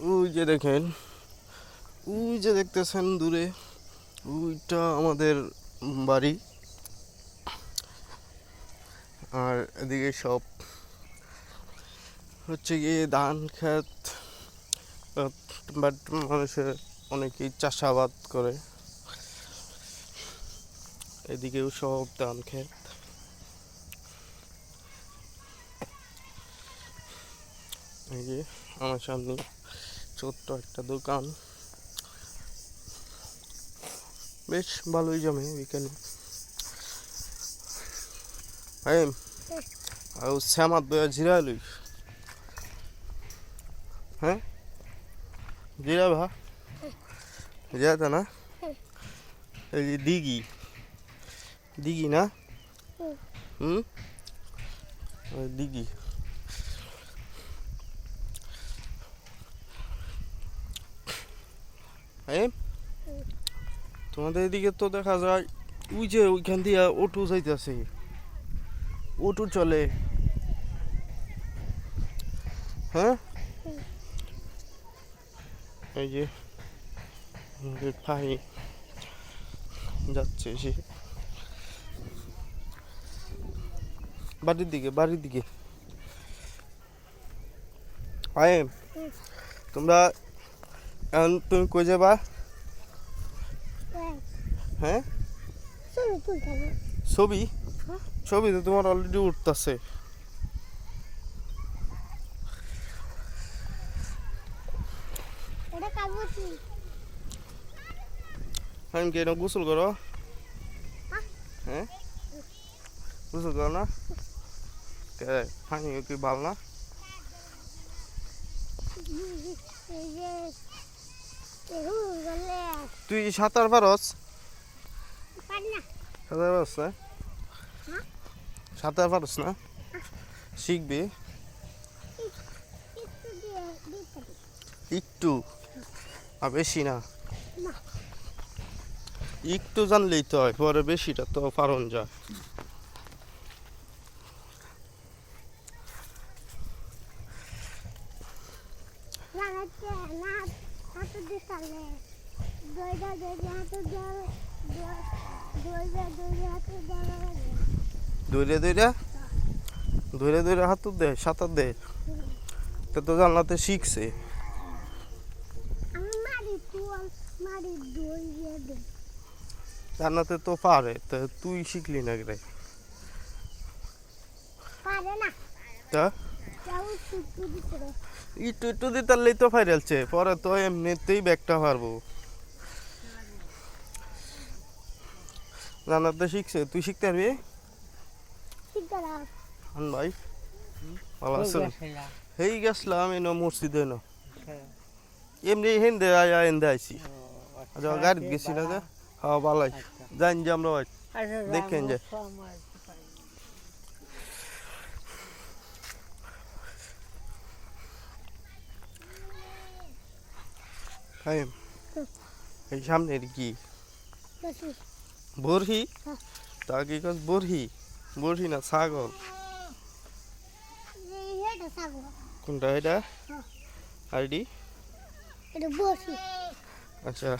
ওই যে দেখেন, ওই যে দেখতেছেন দূরে, ওইটা আমাদের বাড়ি। আর এদিকে সব হচ্ছে গিয়ে ধান ক্ষেত, বাট মানুষের অনেকেই চাষাবাদ করে। এদিকেও সব ধান ক্ষেত। এই যে আমার সামনে ছোট্ট একটা দোকান। বেশ ভালোই জমে বিকেলে আইম আর শ্যামাত বয়া জিরা লই হ্যাঁ? জিরা ভা? জিরাটা না? এই যে দিঘি। দিঘি না? হুম। দিঘি। এই তোমাদের এদিকে তো দেখা যায়, ওই যে ওইখান দিয়ে অটো যাইতেছে। অটো চলে। হ্যাঁ? এই যে ভাই যাচ্ছে সে। বাড়ির দিকে বাড়ির দিকে। আয় তোমরা এখন তুমি কই যাবা? হ্যাঁ? ছবি হবে। ছবি? হ্যাঁ। তো তোমার অলরেডি উঠতেছে। আমি কি গোসল করো। হ্যাঁ। হ্যাঁ? গোসল করো না? কে কি ভালো না তুই সাঁতার পারস সাঁতার পারস না। সাঁতার পারস না শিখবি একটু, আর বেশি না না। একটু জানলেই তো হয়, পরে বেশিটা তো পারন যায় লাগাচ্ছে না হাতে দিতে দইটা দইটা হাতে জল দইটা দইটা হাতে জল লাগে দৌড়ে দৌড়ে দৌড়ে দৌড়ে হাত দে সাঁতার দে। তা তো জানলাতে শিখছে। তুল দিয়ে জান্নাতে তো পারে তা তুই শিখলি না রে। পারে না। তা? একটু একটু দিতে পারলেই তো ফাইরালছে পরে তো এমনিতেই ব্যাগটা পারব তো শিখছে তুই শিখতে পারবি? ভাই। ভালো আছো হেই গেছলাম এনো মসজিদে এনো এমনি হিন্দে আয়া হিন্দে আইছি। আচ্ছা গাড়ি গেছি না যে হ্যাঁ ভালাই। জান যে আমরা ভাই। দেখেন যে। হাই এই সামনের কি? বরহি? হ্যাঁ। তা কি কস বরহি? বরহি না ছাগল? কোনটা এটা? হ্যাঁ। আইডি? আচ্ছা।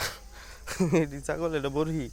এটি ছাগল এটা বরহি?